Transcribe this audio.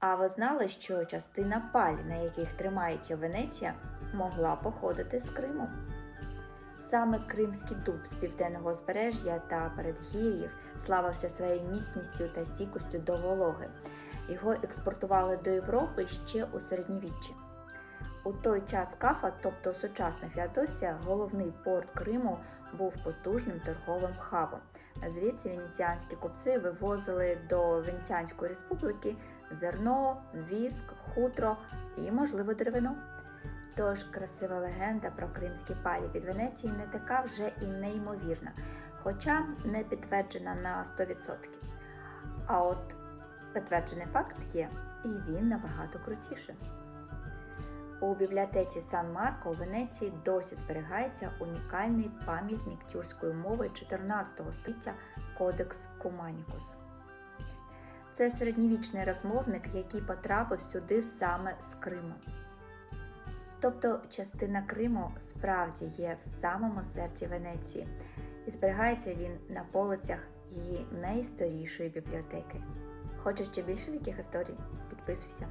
А ви знали, що частина паль, на яких тримається Венеція, могла походити з Криму? Саме кримський дуб з південного узбережжя та передгір'їв славився своєю міцністю та стійкостю до вологи. Його експортували до Європи ще у середньовіччі. У той час Кафа, тобто сучасна Феодосія, головний порт Криму, був потужним торговим хабом. Звідси венеціанські купці вивозили до Венеціанської республіки зерно, віск, хутро і, можливо, деревину. Тож красива легенда про кримські палі під Венеції не така вже і неймовірна, хоча не підтверджена на 100%. А от підтверджений факт є, і він набагато крутіше. У бібліотеці Сан Марко у Венеції досі зберігається унікальний пам'ятник тюркської мови 14 століття Кодекс Куманікус. Це середньовічний розмовник, який потрапив сюди саме з Криму. Тобто частина Криму справді є в самому серці Венеції, і зберігається він на полицях її найстарішої бібліотеки. Хочеш ще більше таких історій? Підписуйся.